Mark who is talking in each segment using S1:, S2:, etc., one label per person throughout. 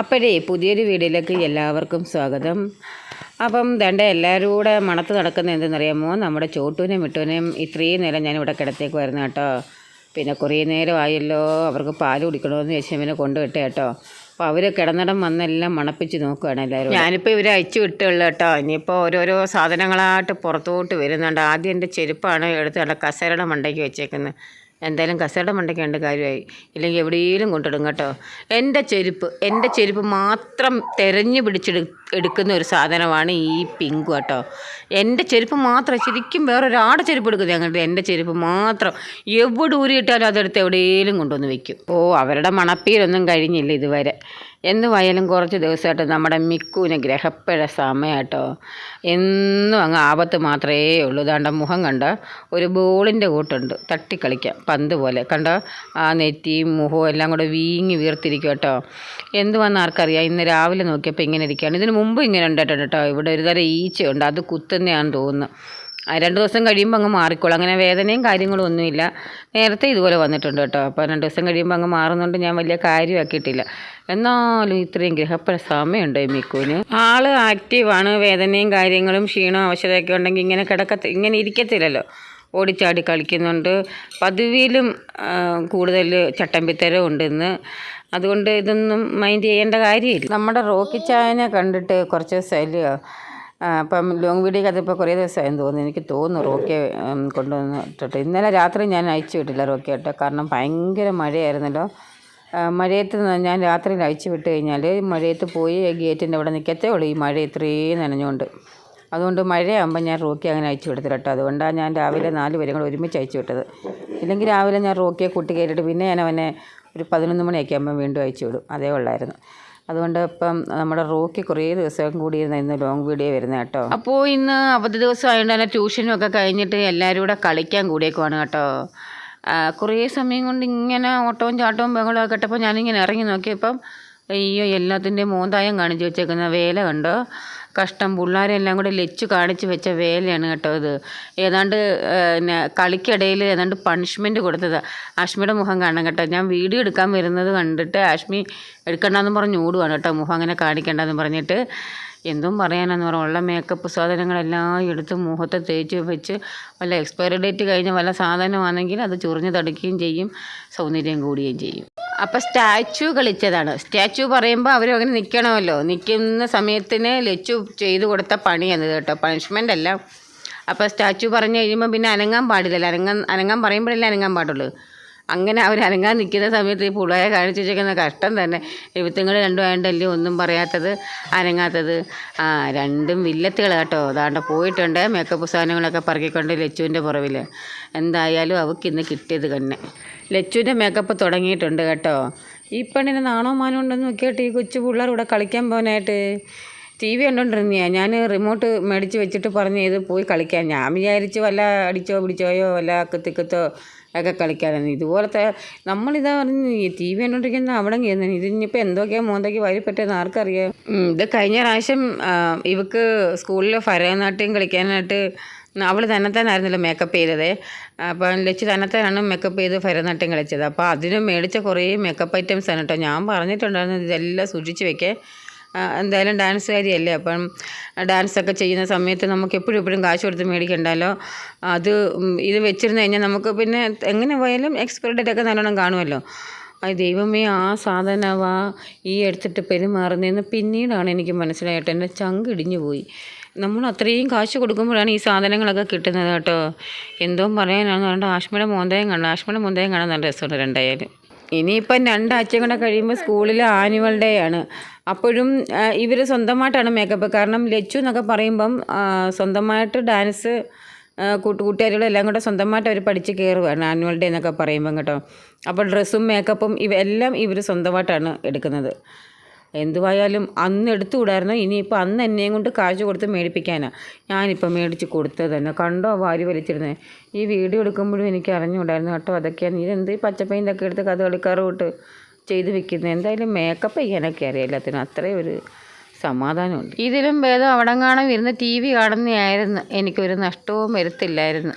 S1: അപ്പോഴേ പുതിയൊരു വീഡിയോയിലേക്ക് എല്ലാവർക്കും സ്വാഗതം. അപ്പം ദണ്ട എല്ലാവരും കൂടെ മണത്ത് നടക്കുന്ന എന്തെന്നറിയാമോ? നമ്മുടെ ചോട്ടൂനെയും മിട്ടൂനെയും ഇത്രയും നേരം ഞാനിവിടെ കിടത്തേക്ക് വരുന്ന കേട്ടോ. പിന്നെ കുറേ നേരമായല്ലോ അവർക്ക് പാൽ കുടിക്കണമെന്ന് ചോദിച്ചാൽ പിന്നെ കൊണ്ടുവിട്ടേ കേട്ടോ. അപ്പോൾ അവർ കിടന്നിടം വന്നെല്ലാം മണപ്പിച്ച് നോക്കുകയാണ് എല്ലാവരും ഞാനിപ്പോൾ ഇവരെ അയച്ചു വിട്ടുള്ളൂ കേട്ടോ. ഇനിയിപ്പോൾ ഓരോരോ സാധനങ്ങളായിട്ട് പുറത്തോട്ട് വരുന്നുണ്ട്. ആദ്യം എന്റെ ചെരുപ്പാണ് എടുത്ത് കസേരയുടെ മണ്ടയ്ക്ക് വെച്ചേക്കുന്നത് എന്തായാലും കസേരയുടെ മണ്ടയ്ക്ക് രണ്ട് കാര്യമായി. ഇല്ലെങ്കിൽ എവിടെയെങ്കിലും കൊണ്ടിടും കേട്ടോ. എന്റെ ചെരുപ്പ് എന്റെ ചെരുപ്പ് മാത്രം തിരഞ്ഞു പിടിച്ചെടു. എടുക്കുന്ന ഒരു സാധനമാണ് ഈ പിങ്ക് കേട്ടോ. എന്റെ ചെരുപ്പ് മാത്രം ശരിക്കും വേറൊരാടെ ചെരുപ്പ് എടുക്കുന്നത് ഞങ്ങളുടെ എന്റെ ചെരുപ്പ് മാത്രം. എവിടെ ഊരിയിട്ടാലും അതെടുത്ത് എവിടെയെങ്കിലും കൊണ്ടുവന്ന് വെക്കും. ഓ അവരുടെ മണപ്പീരൊന്നും കഴിഞ്ഞില്ല ഇതുവരെ. എന്തുവായാലും കുറച്ച് ദിവസമായിട്ട് നമ്മുടെ മിക്കുവിന് ഗ്രഹപ്പഴ സമയാട്ടോ. എന്നും അങ്ങ് ആപത്ത് മാത്രമേ ഉള്ളൂ. ഇതാണ്ട മുഖം കണ്ട ഒരു ബോളിന്റെ കൂട്ടുണ്ട്. തട്ടിക്കളിക്കാം. പന്ത് പോലെ. കണ്ട ആ നെറ്റിയും മുഖവും എല്ലാം കൂടെ വീങ്ങി വീർത്തിരിക്കും കേട്ടോ. എന്തുവാന്ന് ആർക്കറിയാം? ഇന്ന് രാവിലെ നോക്കിയപ്പോൾ ഇങ്ങനെ ഇരിക്കുകയാണ്. ഇതിന് മുമ്പ് ഇങ്ങനെ ഉണ്ടായിട്ടുണ്ട് കേട്ടോ. ഇവിടെ ഒരു തരം ഈച്ചയുണ്ട്. അത് കുത്തുന്നതാണെന്ന് തോന്നുന്നു. ആ രണ്ട് ദിവസം കഴിയുമ്പോൾ അങ്ങ് മാറിക്കോളും. അങ്ങനെ വേദനയും കാര്യങ്ങളും ഒന്നുമില്ല. നേരത്തെ ഇതുപോലെ വന്നിട്ടുണ്ട് കേട്ടോ. അപ്പോൾ രണ്ട് ദിവസം കഴിയുമ്പോൾ അങ്ങ് മാറുന്നുണ്ട് ഞാൻ വലിയ കാര്യമാക്കിയിട്ടില്ല. എന്നാലും ഇത്രയും ഗ്രഹപ്പഴ സമയമുണ്ട് മിക്കുവിന്? ആൾ ആക്റ്റീവാണ്. വേദനയും കാര്യങ്ങളും ക്ഷീണവും അവശതയൊക്കെ ഉണ്ടെങ്കിൽ ഇങ്ങനെ കിടക്കത്തി ഇങ്ങനെ ഇരിക്കത്തില്ലല്ലോ. ഓടിച്ചാടി കളിക്കുന്നുണ്ട്. പതിവിലും കൂടുതൽ ചട്ടമ്പിത്തരം ഉണ്ട് ഇന്ന് അതുകൊണ്ട് ഇതൊന്നും മൈൻഡ് ചെയ്യേണ്ട കാര്യമില്ല. നമ്മുടെ റോക്കി ചായനെ കണ്ടിട്ട് കുറച്ച് ദിവസമല്ലയോ ആ, അപ്പം ലോങ് വീഡിയോ കഥ ഇപ്പോൾ കുറേ ദിവസമായെന്ന് തോന്നുന്നു. എനിക്ക് തോന്നുന്നു റോക്കിയെ ഉം, കൊണ്ടുവന്ന് ഇട്ടിട്ട്. ഇന്നലെ രാത്രി ഞാൻ അയച്ചു വിട്ടില്ല റോക്കി കേട്ടോ. കാരണം ഭയങ്കര മഴയായിരുന്നല്ലോ. മഴയത്ത് ഞാൻ രാത്രിയിൽ അയച്ചു വിട്ട് കഴിഞ്ഞാൽ മഴയത്ത് പോയി ഗേറ്റിന്റെ അവിടെ നിൽക്കത്തേ ഉള്ളൂ. ഈ മഴ ഇത്രയും നനഞ്ഞുകൊണ്ട്. അതുകൊണ്ട് മഴയാകുമ്പോൾ ഞാൻ റോക്കി അങ്ങനെ അയച്ചു വിടത്തില്ല കേട്ടോ. അതുകൊണ്ടാണ് ഞാൻ രാവിലെ നാല് പേരും കൂടെ ഒരുമിച്ച് അയച്ചു വിട്ടത്. ഇല്ലെങ്കിൽ രാവിലെ ഞാൻ റോക്കിയെ കൂട്ടി കയറിയിട്ട് പിന്നെ ഞാൻ അവനെ ഒരു പതിനൊന്ന് മണിയൊക്കെ ആകുമ്പോൾ വീണ്ടും അയച്ചു വിടും. അതേ ഉള്ളായിരുന്നു. അതുകൊണ്ട് ഇപ്പം നമ്മുടെ റോക്കി കുറേ ദിവസം കൂടി ഇരുന്ന ഇന്ന് ലോങ് വീഡിയോ വരുന്നത് കേട്ടോ. അപ്പോൾ ഇന്ന് അവധി ദിവസം ആയതുകൊണ്ട് തന്നെ ട്യൂഷനും ഒക്കെ കഴിഞ്ഞിട്ട് എല്ലാവരും കൂടെ കളിക്കാൻ കൂടിയേക്കുവാണ് കേട്ടോ. കുറേ സമയം കൊണ്ട് ഇങ്ങനെ ഓട്ടവും ചാട്ടവും ബഹളവും ഒക്കെ ഇട്ടപ്പോൾ ഞാനിങ്ങനെ ഇറങ്ങി നോക്കിയപ്പം അയ്യോ എല്ലാത്തിന്റെയും മോന്തായം കാണിച്ചു വെച്ചേക്കുന്ന വേല കണ്ടോ? കഷ്ടം. പിള്ളേരെല്ലാം കൂടെ ലച്ചു കാണിച്ച് വെച്ച വേലയാണ് കേട്ടോ ഇത്. ഏതാണ്ട് പിന്നെ കളിക്കിടയിൽ ഏതാണ്ട് പണിഷ്മെന്റ് കൊടുത്തത്. ആഷ്മിയുടെ മുഖം കാണാൻ കേട്ടോ. ഞാൻ വീഡിയോ എടുക്കാൻ വരുന്നത് കണ്ടിട്ട് ആഷ്മി എടുക്കണ്ടെന്ന് പറഞ്ഞ് ഓടുവാണ് കേട്ടോ. മുഖം അങ്ങനെ കാണിക്കേണ്ടതെന്ന് പറഞ്ഞിട്ട് എന്തും പറയാനെന്ന് പറഞ്ഞു. ഉള്ള മേക്കപ്പ് സാധനങ്ങളെല്ലാം എടുത്ത് മുഖത്ത് തേച്ച് വെച്ച് വല്ല എക്സ്പയറി ഡേറ്റ് കഴിഞ്ഞ വല്ല സാധനമാണെങ്കിൽ അത് ചൊറിഞ്ഞ് തടുക്കുകയും ചെയ്യും. സൗന്ദര്യം കൂടുകയും ചെയ്യും. അപ്പോൾ സ്റ്റാച്ചു കളിച്ചതാണ്. സ്റ്റാച്ചു പറയുമ്പോൾ അവരങ്ങനെ നിൽക്കണമല്ലോ നിൽക്കുന്ന സമയത്തിന് ലച്ചു ചെയ്തു കൊടുത്ത പണിയാണ് കേട്ടോ. പണിഷ്മെന്റ് അല്ല. അപ്പോൾ സ്റ്റാച്ചു പറഞ്ഞു കഴിയുമ്പോൾ പിന്നെ അനങ്ങാൻ പാടില്ലല്ലോ. അനങ്ങാൻ അനങ്ങാൻ പറയുമ്പോഴല്ലേ അനങ്ങാൻ പാടുള്ളൂ. അങ്ങനെ അവർ അനങ്ങാൻ നിൽക്കുന്ന സമയത്ത് ഈ പുള്ളയെ കാണിച്ചു വെച്ചേക്കുന്ന കഷ്ടം തന്നെ. എഴുത്തുങ്ങൾ രണ്ടും ആയതുകൊണ്ടല്ലേ ഒന്നും പറയാത്തത് അനങ്ങാത്തത്. ആ രണ്ടും വില്ലത്തുകൾ കേട്ടോ. അതാണ്ട് പോയിട്ടുണ്ട് മേക്കപ്പ് സാധനങ്ങളൊക്കെ പറക്കിക്കൊണ്ട് ലച്ചുവിന്റെ പുറവിൽ എന്തായാലും അവൾക്ക് ഇന്ന് കിട്ടിയത് തന്നെ. ലച്ചുവിന്റെ മേക്കപ്പ് തുടങ്ങിയിട്ടുണ്ട് കേട്ടോ. ഈ പെണ്ണിന് നാണോ മാനോ ഉണ്ടെന്ന് നോക്കിയിട്ട് ഈ കൊച്ചു പിള്ളേർ ഇവിടെ കളിക്കാൻ പോകാനായിട്ട് ടി വി കണ്ടോണ്ടിരുന്നയാ ഞാൻ റിമോട്ട് മേടിച്ച് വെച്ചിട്ട് പറഞ്ഞ് ഇത് പോയി കളിക്കാൻ ഞാൻ വിചാരിച്ച് വല്ല അടിച്ചോ പിടിച്ചോയോ വല്ല കത്തിക്കത്തോ ഒക്കെ കളിക്കാറുണ്ട്. ഇതുപോലത്തെ നമ്മളിതാ പറഞ്ഞു ടി വി കണ്ടോണ്ടിരിക്കുന്ന അവിടെ കയറുന്നത് ഇതിനിപ്പോൾ എന്തൊക്കെയാണ് മോന്തയ്ക്ക് വരിപ്പറ്റെന്ന് ആർക്കറിയാം? ഇത് കഴിഞ്ഞ പ്രാവശ്യം ഇവക്ക് സ്കൂളിൽ ഭരതനാട്യം കളിക്കാനായിട്ട് അവൾ തന്നെത്താനായിരുന്നല്ലോ മേക്കപ്പ് ചെയ്തത്. അപ്പോൾ ലച്ച് തന്നെത്താനാണ് മേക്കപ്പ് ചെയ്ത് ഭരതനാട്യം കളിച്ചത്. അപ്പോൾ അതിന് മേടിച്ച കുറേ മേക്കപ്പ് ഐറ്റംസ് ആണ് കേട്ടോ ഞാൻ പറഞ്ഞിട്ടുണ്ടായിരുന്നു ഇതെല്ലാം സൂക്ഷിച്ച് വെക്കേ. എന്തായാലും ഡാൻസുകാരിയല്ലേ അപ്പം ഡാൻസൊക്കെ ചെയ്യുന്ന സമയത്ത് നമുക്ക് എപ്പോഴും എപ്പോഴും കാശ് കൊടുത്ത് മേടിക്കണ്ടല്ലോ? അത് ഇത് വെച്ചിരുന്ന് കഴിഞ്ഞാൽ നമുക്ക് പിന്നെ എങ്ങനെ പോയാലും എക്സ്പയറി ഡേറ്റ് ഒക്കെ നല്ലോണം കാണുമല്ലോ? ദൈവമേ ആ സാധനവാ ഈ എടുത്തിട്ട് പെരുമാറുന്നതെന്ന് പിന്നീടാണ് എനിക്ക് മനസ്സിലായിട്ട് എന്റെ ചങ്ക് ഇടിഞ്ഞു പോയി. നമ്മൾ അത്രയും കാശ് കൊടുക്കുമ്പോഴാണ് ഈ സാധനങ്ങളൊക്കെ കിട്ടുന്നത് കേട്ടോ. എന്തോ പറയാനാണെന്ന് പറഞ്ഞാൽ ആഷ്മയുടെ മോന്തയും കാണാം. ആഷ്മയുടെ മോന്തയും കാണാൻ നല്ല രസമുണ്ട് രണ്ടായാലും. ഇനിയിപ്പം രണ്ടാഴ്ച കൂടെ കഴിയുമ്പോൾ സ്കൂളിൽ ആനുവൽ ഡേ ആണ്. അപ്പോഴും ഇവർ സ്വന്തമായിട്ടാണ് മേക്കപ്പ് കാരണം ലച്ചു എന്നൊക്കെ പറയുമ്പം സ്വന്തമായിട്ട് ഡാൻസ് കൂട്ടു കൂട്ടുകാരികളെല്ലാം കൂടെ സ്വന്തമായിട്ട് അവർ പഠിച്ച് കയറുകയാണ് ആനുവൽ ഡേ എന്നൊക്കെ പറയുമ്പം കേട്ടോ. അപ്പോൾ ഡ്രസ്സും മേക്കപ്പും ഇവ എല്ലാം ഇവർ സ്വന്തമായിട്ടാണ് എടുക്കുന്നത്. എന്തുവായാലും അന്ന് എടുത്തുകൂടായിരുന്നു? ഇനിയിപ്പോൾ അന്ന് എന്നെയും കൊണ്ട് കാഴ്ച കൊടുത്ത് മേടിപ്പിക്കാനാണ് ഞാനിപ്പോൾ മേടിച്ച് കൊടുത്തത് തന്നെ. കണ്ടോ വാരി വലിച്ചിരുന്നത് ഈ വീഡിയോ എടുക്കുമ്പോഴും എനിക്ക് അറിഞ്ഞുകൂടായിരുന്നു കേട്ടോ അതൊക്കെയാണ് ഇതെന്ത് എന്ത് പച്ചപ്പൈന്റൊക്കെ എടുത്ത് കഥകളിക്കാറ് വിട്ട് ചെയ്ത് വെക്കുന്നത് എന്തായാലും മേക്കപ്പ് ചെയ്യാനൊക്കെ അറിയാം എല്ലാത്തിനും. അത്രയും ഒരു സമാധാനമുണ്ട്. ഇതിലും ഭേദം അവിടെ കാണാൻ വരുന്ന ടി വി കാണുന്നതായിരുന്നു എനിക്കൊരു നഷ്ടവും വരുത്തില്ലായിരുന്നു.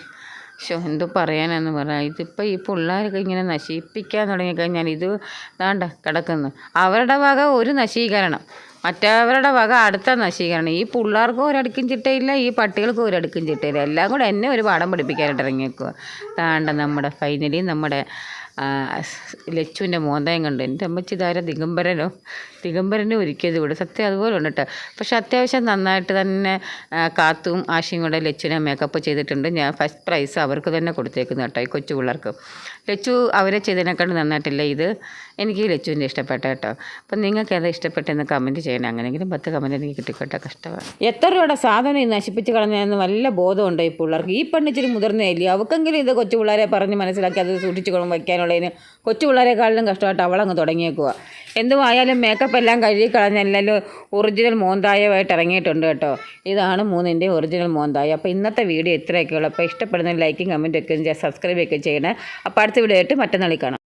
S1: ശോ എന്ത് പറയാനെന്ന് പറയാം ഇതിപ്പോൾ ഈ പിള്ളേരൊക്കെ ഇങ്ങനെ നശിപ്പിക്കാൻ തുടങ്ങിക്കഴിഞ്ഞാൽ ഇത് വേണ്ട കിടക്കുന്നു. അവരുടെ വക ഒരു നശീകരണം. മറ്റവരുടെ വക അടുത്ത നശീകരണം. ഈ പിള്ളേർക്കും ഒരടുക്കും ചിട്ടയില്ല ഈ പട്ടികൾക്കും ഒരടുക്കും ചിട്ടയില്ല. എല്ലാം കൂടെ എന്നെ ഒരു പാഠം പഠിപ്പിക്കാനായിട്ട് ഇറങ്ങിയേക്കുക താണ്ട നമ്മുടെ ഫൈനലി നമ്മുടെ ലച്ചുവിന്റെ മോന്തയും കണ്ട്. എന്റെ അമ്മച്ചി ഇതാര ദിഗംബരനോ ദിഗംബരനെ ഒരുക്കിയത് ഇവിടെ. സത്യം അതുപോലെ ഉണ്ട് കേട്ടോ. പക്ഷെ അത്യാവശ്യം നന്നായിട്ട് തന്നെ കാത്തും ആശയും കൂടെ ലച്ചുവിനെ മേക്കപ്പ് ചെയ്തിട്ടുണ്ട്. ഞാൻ ഫസ്റ്റ് പ്രൈസ് അവർക്ക് തന്നെ കൊടുത്തേക്കുന്നു കേട്ടോ ഈ കൊച്ചു പിള്ളേർക്ക്. ലച്ചു അവരെ ചെയ്തതിനെക്കാണ്ട് നന്നായിട്ടില്ല ഇത്? എനിക്ക് ലച്ചുവിന്റെ ഇഷ്ടപ്പെട്ട കേട്ടോ. അപ്പം നിങ്ങൾക്ക് ഏതാ ഇഷ്ടപ്പെട്ടെന്ന് കമന്റ് ചെയ്യണം. അങ്ങനെയെങ്കിലും പത്ത് കമന്റ് എനിക്ക് കിട്ടിക്കോട്ടെ കഷ്ടമാണ്. എത്ര രൂപയുടെ സാധനം ഈ നശിപ്പിച്ച് കളഞ്ഞതെന്ന് വല്ല ബോധമുണ്ടോ ഈ പിള്ളേർക്ക്. ഈ പെണ്ണിച്ചിരി മുതിർന്നേയില്ലേ അവർക്കെങ്കിലും ഇത് കൊച്ചു പിള്ളേരെ പറഞ്ഞ് മനസ്സിലാക്കി അത് സൂക്ഷിച്ചു കൊള്ളും വയ്ക്കാനുള്ളതിന് കൊച്ചു പിള്ളേരെക്കാളിലും കഷ്ടമായിട്ട് അവളങ്ങ് തുടങ്ങിയേക്കുക എന്തുമായാലും മേക്കപ്പ് എല്ലാം കഴുകി കളഞ്ഞല്ലോ ഒറിജിനൽ മോന്തായമായിട്ട് ഇറങ്ങിയിട്ടുണ്ട് കേട്ടോ. ഇതാണ് മൂന്നിന്റെ ഒറിജിനൽ മോന്തായ. അപ്പോൾ ഇന്നത്തെ വീഡിയോ ഇത്രയൊക്കെയുള്ളൂ. അപ്പോൾ ഇഷ്ടപ്പെടുന്ന ലൈക്കും കമന്റും ഒക്കെ സബ്സ്ക്രൈബ് ഒക്കെ ചെയ്യണേ. അപ്പോൾ അടുത്ത വീഡിയോ ആയിട്ട് മറ്റന്നാളിൽ കാണാം.